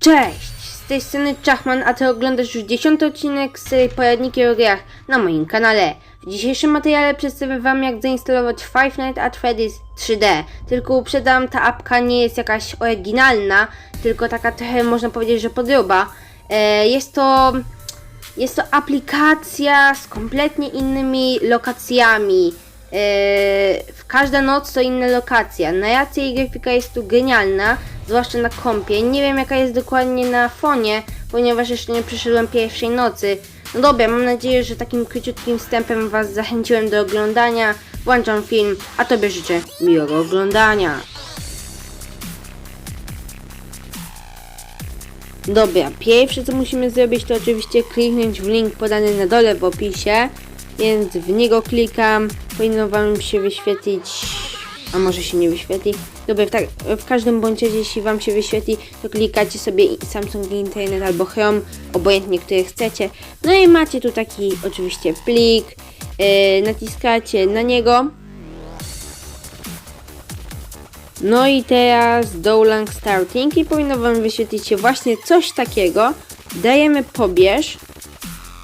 Cześć! Z tej strony Czachman, a ty oglądasz już dziesiąty odcinek z serii Poradniki o grach na moim kanale. W dzisiejszym materiale przedstawię wam jak zainstalować Five Nights at Freddy's 3D. Tylko uprzedzam, ta apka nie jest jakaś oryginalna, tylko taka trochę można powiedzieć, że podroba. E, jest to... Jest to aplikacja z kompletnie innymi lokacjami. Yy, w każda noc to inna lokacja. Na razie jej grafika jest tu genialna, zwłaszcza na kompie. Nie wiem jaka jest dokładnie na fonie, ponieważ jeszcze nie przeszedłem pierwszej nocy. No dobra, mam nadzieję, że takim króciutkim wstępem Was zachęciłem do oglądania. Włączam film, a Tobie życzę miłego oglądania. Dobra, pierwsze co musimy zrobić to oczywiście kliknąć w link podany na dole w opisie, więc w niego klikam, powinno Wam się wyświetlić, a może się nie wyświetli. Dobra, w, tak, w każdym bądź razie jeśli Wam się wyświetli, to klikacie sobie Samsung Internet albo Chrome, obojętnie który chcecie. No i macie tu taki oczywiście plik, yy, naciskacie na niego. No i teraz Dowlang Starting i powinno Wam wyświetlić się właśnie coś takiego. Dajemy pobierz.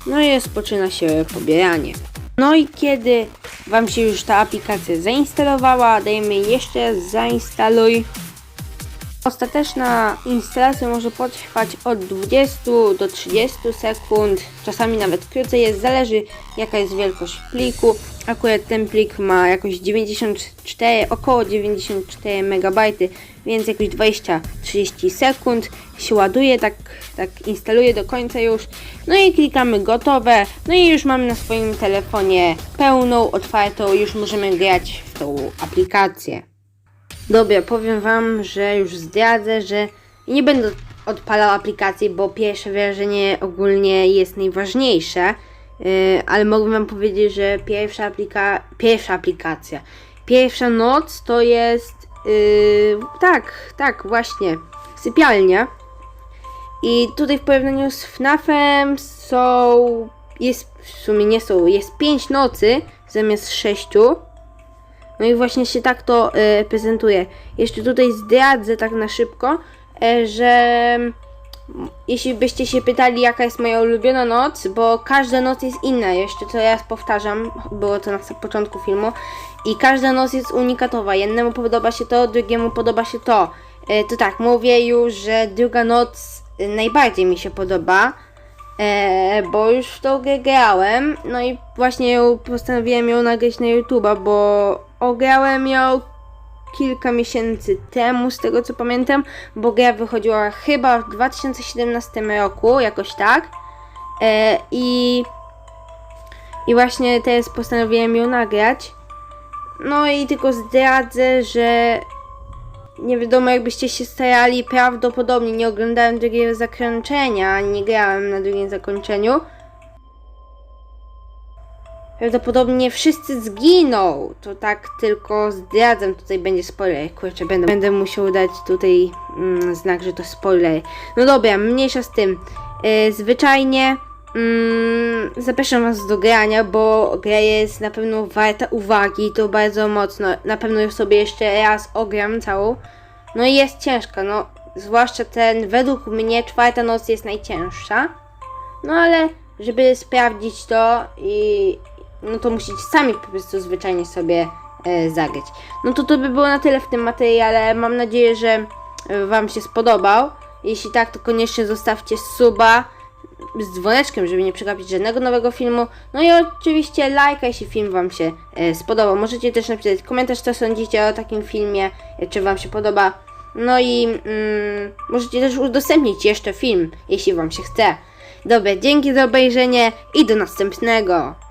No i rozpoczyna się pobieranie. No i kiedy Wam się już ta aplikacja zainstalowała, dajemy jeszcze zainstaluj. Ostateczna instalacja może potrwać od 20 do 30 sekund, czasami nawet krócej jest, zależy jaka jest wielkość pliku. Akurat ten plik ma jakoś 94, około 94 MB, więc jakieś 20-30 sekund się ładuje, tak, tak instaluje do końca już. No i klikamy gotowe, no i już mamy na swoim telefonie pełną, otwartą, już możemy grać w tą aplikację. Dobra, powiem Wam, że już zdradzę, że nie będę odpalał aplikacji, bo pierwsze wrażenie ogólnie jest najważniejsze. Yy, ale mogę Wam powiedzieć, że pierwsza, aplika pierwsza aplikacja, pierwsza noc to jest. Yy, tak, tak, właśnie. Sypialnia. I tutaj w porównaniu z FNAFem są. Jest w sumie nie są, jest 5 nocy zamiast 6. No i właśnie się tak to e, prezentuje. Jeszcze tutaj zdradzę tak na szybko, e, że mm, jeśli byście się pytali, jaka jest moja ulubiona noc, bo każda noc jest inna, jeszcze to raz powtarzam, było to na początku filmu, i każda noc jest unikatowa. Jednemu podoba się to, drugiemu podoba się to. E, to tak, mówię już, że druga noc e, najbardziej mi się podoba. E, bo już w tą grę grałem, no i właśnie ją postanowiłem ją nagrać na YouTube'a, bo ograłem ją kilka miesięcy temu, z tego co pamiętam, bo gra wychodziła chyba w 2017 roku, jakoś tak. E, I i właśnie teraz postanowiłem ją nagrać. No i tylko zdradzę, że nie wiadomo jakbyście się starali, prawdopodobnie nie oglądałem drugiego zakończenia, nie grałem na drugim zakończeniu. Prawdopodobnie wszyscy zginą. To tak tylko zdradzam, tutaj będzie spoiler. Kurczę, będę, będę musiał dać tutaj mm, znak, że to spoiler. No dobra, mniejsza z tym. Yy, zwyczajnie mm, zapraszam was do grania, bo gra jest na pewno warta uwagi, to bardzo mocno. Na pewno już sobie jeszcze raz ogram całą. No i jest ciężka, no. Zwłaszcza ten, według mnie czwarta noc jest najcięższa. No ale, żeby sprawdzić to i no to musicie sami po prostu zwyczajnie sobie e, zagrać. No to to by było na tyle w tym materiale. Mam nadzieję, że e, Wam się spodobał. Jeśli tak, to koniecznie zostawcie suba z dzwoneczkiem, żeby nie przegapić żadnego nowego filmu. No i oczywiście lajka, jeśli film Wam się e, spodobał. Możecie też napisać komentarz, co sądzicie o takim filmie, e, czy Wam się podoba. No i mm, możecie też udostępnić jeszcze film, jeśli Wam się chce. Dobra, dzięki za obejrzenie i do następnego.